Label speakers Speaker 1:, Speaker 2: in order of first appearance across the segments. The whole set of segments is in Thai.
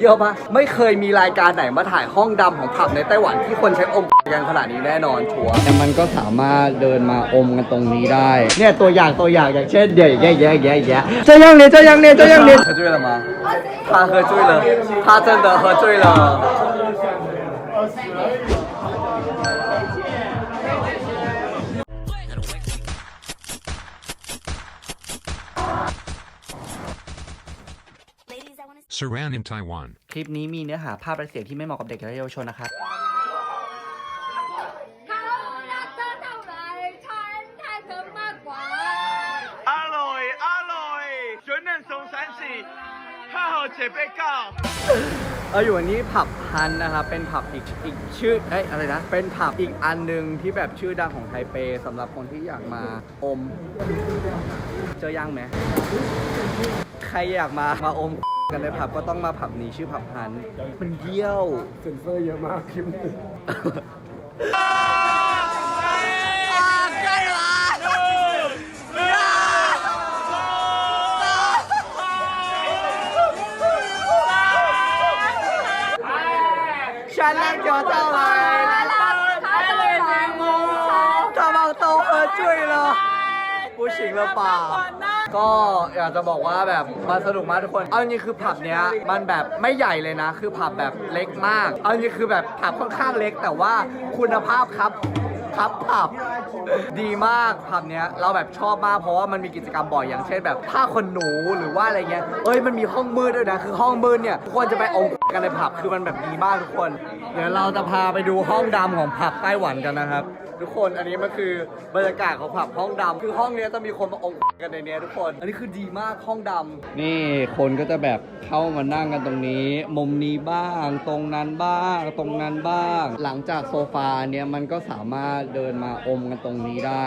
Speaker 1: เยอะปะไม่เคยมีรายการไหนมาถ่ายห้องดำของผับในไต้หวันที่คนใช้อมกันขนาดนี้แน่นอนชัวร์แต่มันก็สามารถเดินมาอมกันตรงนี้ได้ เนี่ยตัวอย่างตัวอย่างอย่างเช่นเดี๋ยวแย่แย่แย่แย่这样呢这样呢这样呢喝醉了吗他喝醉了他真的喝醉了
Speaker 2: Saran in Taiwan
Speaker 1: คลิปนี้มีเนื้อหาภาพและเสียงที่ไม่เหมาะกับเด็กและเยาวชนนะครับ
Speaker 3: เขารักเธอเท่าไรฉันรักเธอมาอร่อย อร่อยชวน
Speaker 4: นั่นสองสามสี่ห้าหกเจ็ดแปดเก้า
Speaker 1: เอออยู่วันนี้ผับฮันนะครับเป็นผับอีกอีกชื่อเอ้ยอะไรนะ เป็นผับอีกอันหนึ่งที่แบบชื่อดังของไทเปสำหรับคนที่อยากมาอม เจอยังไหมใครอยากมามาอม กันในผับก็ต้องมาผับนี้ชื่อผับฮัน มันเยี่ยวเซนเซอร์เยอะมากคลิปนึง ฉันรักเธอเท่าไหร่他们都喝醉了不行了吧 ก็อยากจะบอกว่าแบบมันสนุกมากทุกคน เอาจริงๆคือผับเนี้ยมันแบบไม่ใหญ่เลยนะ คือผับแบบเล็กมาก เอาจริงๆคือแบบผับค่อนข้างเล็ก แต่ว่าคุณภาพครับครับผับดีมากผับเนี้ยเราแบบชอบมากเพราะว่ามันมีกิจกรรมบ่อยอย่างเช่นแบบผ้าขนหนูหรือว่าอะไรเงี้ยเอ้ยมันมีห้องมืดด้วยนะคือห้องมืดเนี่ยทุกคนจะไปอมกันในผับคือมันแบบดีมากทุกคน เดี๋ยวเราจะพาไปดูห้องดำของผับไต้หวันกันนะครับ ทุกคนอันนี้มันคือบรรยากาศของผับห้องดำคือห้องเนี้ยจะมีคนมาองกันในเนี้ยทุกคน อันนี้คือดีมากห้องดำนี่คนก็จะแบบเข้ามานั่งกันตรงนี้ มุมนี้บ้าง ตรงนั้นบ้าง ตรงนั้นบ้าง หลังจากโซฟาเนี่ยมันก็สามารถเดินมาอมกันตรงนี้ได้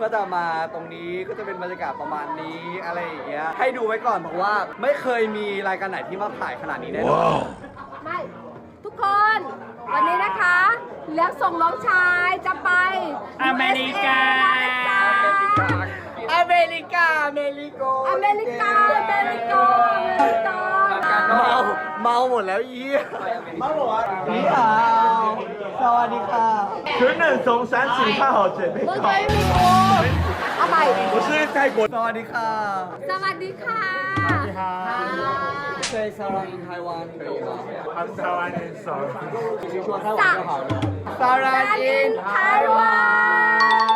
Speaker 1: ก็จะมาตรงนี้ก็จะเป็นบรรยากาศประมาณนี้อะไรอย่างเงี้ยให้ดูไว้ก่อนเพราะว่าไม่เคยมีรายการไหนที่มาถ่ายขนาดนี้แน่นอน
Speaker 3: ไม่ทุกคนวันนี้นะคะเลี้ยงส่งน้องชายจะไป
Speaker 4: อเมริกา
Speaker 1: อเมริกา อเมริโก
Speaker 3: อเมริกา อเมริกา อเมริกา
Speaker 1: เมาเมาหมดแล้วอีมาหมดนี่อะสวัสดีค่ะ
Speaker 4: คือหนึ่งสองสามสี่ห้าหกเจ็ดแปด
Speaker 3: เก้า
Speaker 4: เอาไปผ
Speaker 3: มชื่อไทยกดส
Speaker 4: วัสดีค่ะ
Speaker 1: สวัสดีค่ะ
Speaker 3: สวัสดีค่ะ
Speaker 1: เซซารันไต้หวันอัมซารันอินซารัน
Speaker 3: ซารันอินไต้หวั
Speaker 4: น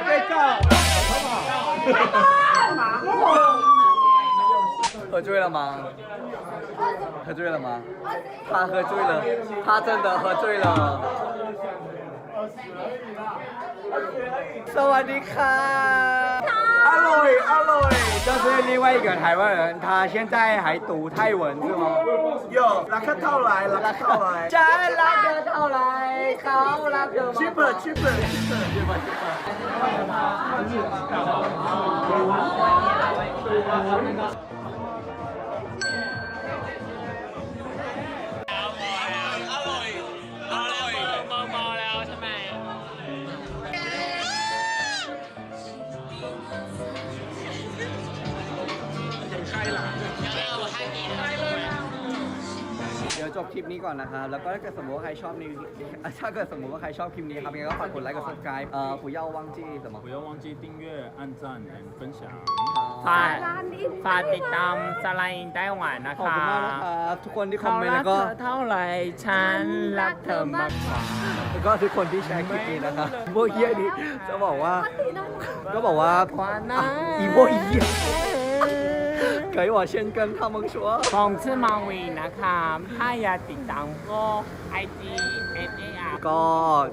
Speaker 4: าหกเจ็ดแปดเก้า
Speaker 1: 喝醉了吗？喝醉了吗？他喝醉了，他真的喝醉了。สวัสดีค่ะอร่อยอร่อย这 另外一个台湾人，他现在还读泰文是吗？
Speaker 4: 有，
Speaker 1: 拉克套来了，拉
Speaker 4: 克来，个
Speaker 1: 套来，好，拉克。 บคลิปนี้ก่อนนะครับ แล้วก็ถ้าเกิดสมมติว่าใครชอบนี้ถ้าเกิดสมมติว่าใครชอบคลิปนี้ครับยังไงก็ฝากกดไลค์กด subscribe เอ่อ不要忘记什么
Speaker 5: 不要忘记订阅、按赞和分享。
Speaker 6: ฝาก
Speaker 3: ร้านอิน
Speaker 6: ฝากติดตามสไลน์ไต้หวันนะ
Speaker 1: ขอบ
Speaker 6: คะ
Speaker 1: คุณมากนะครับทุกคนที่คอม
Speaker 6: เขา
Speaker 1: เมนต์
Speaker 6: รั
Speaker 1: แล้
Speaker 6: ก
Speaker 1: วก็
Speaker 6: เธอเท่าไหร่ฉันรักเธอมากกว่า
Speaker 1: แล้วก็ทุกคนที่แชร์คลิปนี้นะครับพวกเฮียนี้จะบอกว่า ก็บอกว่า
Speaker 6: ขวานะ
Speaker 1: อ่ะอีโวกเฮีย 给我先跟他们说
Speaker 6: ผมชื่อมาวีนะครับถ้าอยากติดตามก็ไอจีเอสเออาร์
Speaker 1: ก็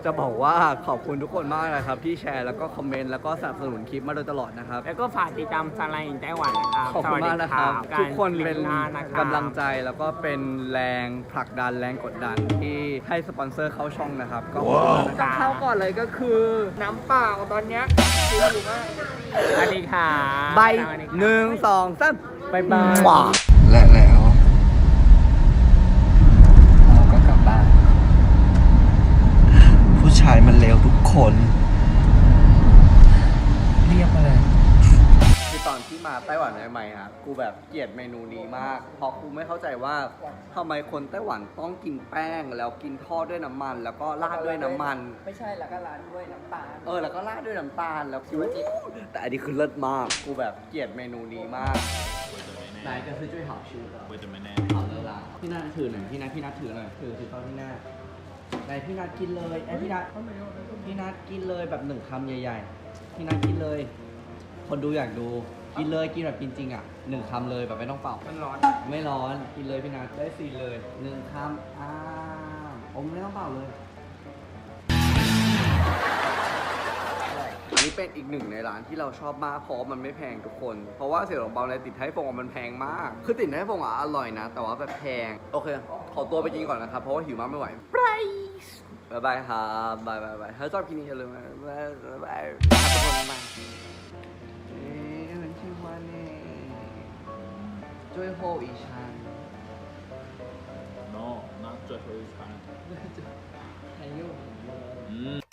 Speaker 1: จะบอกว่าขอบคุณทุกคนมากนะครับ ที่แชร์แล้วก็คอมเมนต์แล้วก็สนับสนุนคลิปมาโดยตลอดนะครับ
Speaker 6: แล้วก็ฝากติดตามสไลน์ไต้หวันนะครับ
Speaker 1: ขอบคุณมากนะครับ
Speaker 6: สวัสดี
Speaker 1: ทุกคนเป็น
Speaker 6: หานะครับ
Speaker 1: กำลังใจแล้วก็เป็นแรงผลักดันแรงกดดันที่ให้สปอนเซอร์เข้าช่องนะครับ ก็ขอบคุณนะค
Speaker 6: ครั
Speaker 1: รับบ เข้าก่อนเลยก็คือน้ำเปล่าตอนเนี้ยคืออยู่มาก
Speaker 6: สวัสดีค่ะ
Speaker 1: ใบ
Speaker 6: สวัสดีครับ
Speaker 1: หนึ่งสองสาม
Speaker 6: บายบาย
Speaker 1: และแล้วเราก็กลับบ้าน ผู้ชายมันเลวทุกคน เรียกมาเลย คือตอนที่มาไต้หวันใหม่ๆฮะกูแบบเกลียดเมนูนี้มาก เพราะกูไม่เข้าใจว่าทำไมคนไต้หวันต้องกินแป้ง แล้วกินทอดด้วยน้ำมัน แล้วก็ราดด้วยน้ำมัน
Speaker 7: ไม่ใช่แล้วก็ร้านด้วยน้ำตาล
Speaker 1: เออ แล้วก็ราดด้วยน้ำตาลแล้วคิดว่าจะแต่อันนี้คือเลิศมาก กูแบบเกลียดเมนูนี้มาก ไหนก็คือช่วยหาชื่อเวทเมน好了啦พี่นัทถือหน่อยพี่นัทพี่นัทถือหน่อยถือถือตอนพี่นัทไหนพี่นัทกินเลยไอยพี่นัทพี่นัทกินเลยแบบหนึ่งคำใหญ่ ๆ พี่นัทกินเลย คนดูอยากดู กินเลยกินแบบกินจริงอ่ะหนึ่งคำเลยแบบไม่ต้องเป่า
Speaker 6: มันร้อน
Speaker 1: ไม่ร้อนกินเลยพี่นัทได้สีเลยหนึ่งคำอ้าวผมไม่ต้องเป่าเลย นี้เป็นอีกหนึ่งในร้านที่เราชอบมากเพราะมันไม่แพงทุกคน เพราะว่าเสี่ยหลงเปาในติดไทยฟงมันแพงมาก คือติดไทยฟงอะอร่อยนะ แต่ว่าแบบแพง โอเค ขอตัวไปกินก่อนนะครับ เพราะว่าหิวมากไม่ไหวไปบายบายครับบายบายบายถ้าชอบคิปนี้อย่าลืมนะบายบายทุกคนมาเอ้ยชื่อวาเน่จ้วยโฮอีชาน
Speaker 5: No, not just Chinese. ไท
Speaker 1: ยโย
Speaker 5: Mm.